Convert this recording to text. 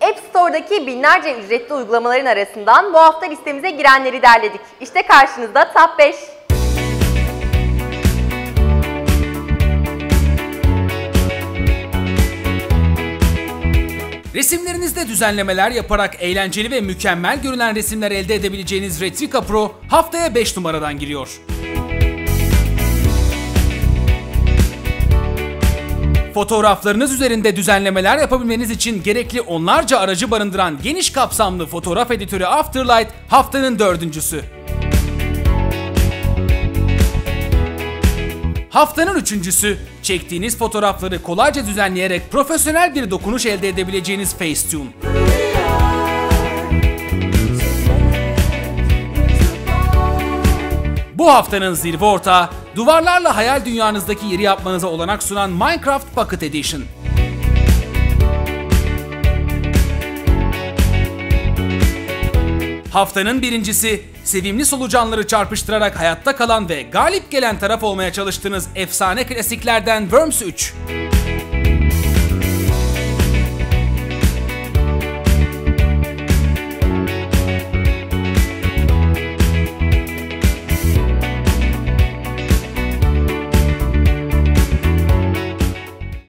App Store'daki binlerce ücretli uygulamaların arasından bu hafta listemize girenleri derledik. İşte karşınızda Top 5. Resimlerinizde düzenlemeler yaparak eğlenceli ve mükemmel görünen resimler elde edebileceğiniz Retrika Pro haftaya 5 numaradan giriyor. Fotoğraflarınız üzerinde düzenlemeler yapabilmeniz için gerekli onlarca aracı barındıran geniş kapsamlı fotoğraf editörü Afterlight haftanın dördüncüsü. Haftanın üçüncüsü, çektiğiniz fotoğrafları kolayca düzenleyerek profesyonel bir dokunuş elde edebileceğiniz Facetune. Bu haftanın zirve ortağı, duvarlarla hayal dünyanızdaki yeri yapmanıza olanak sunan Minecraft Pocket Edition. Haftanın birincisi, sevimli solucanları çarpıştırarak hayatta kalan ve galip gelen taraf olmaya çalıştığınız efsane klasiklerden Worms 3.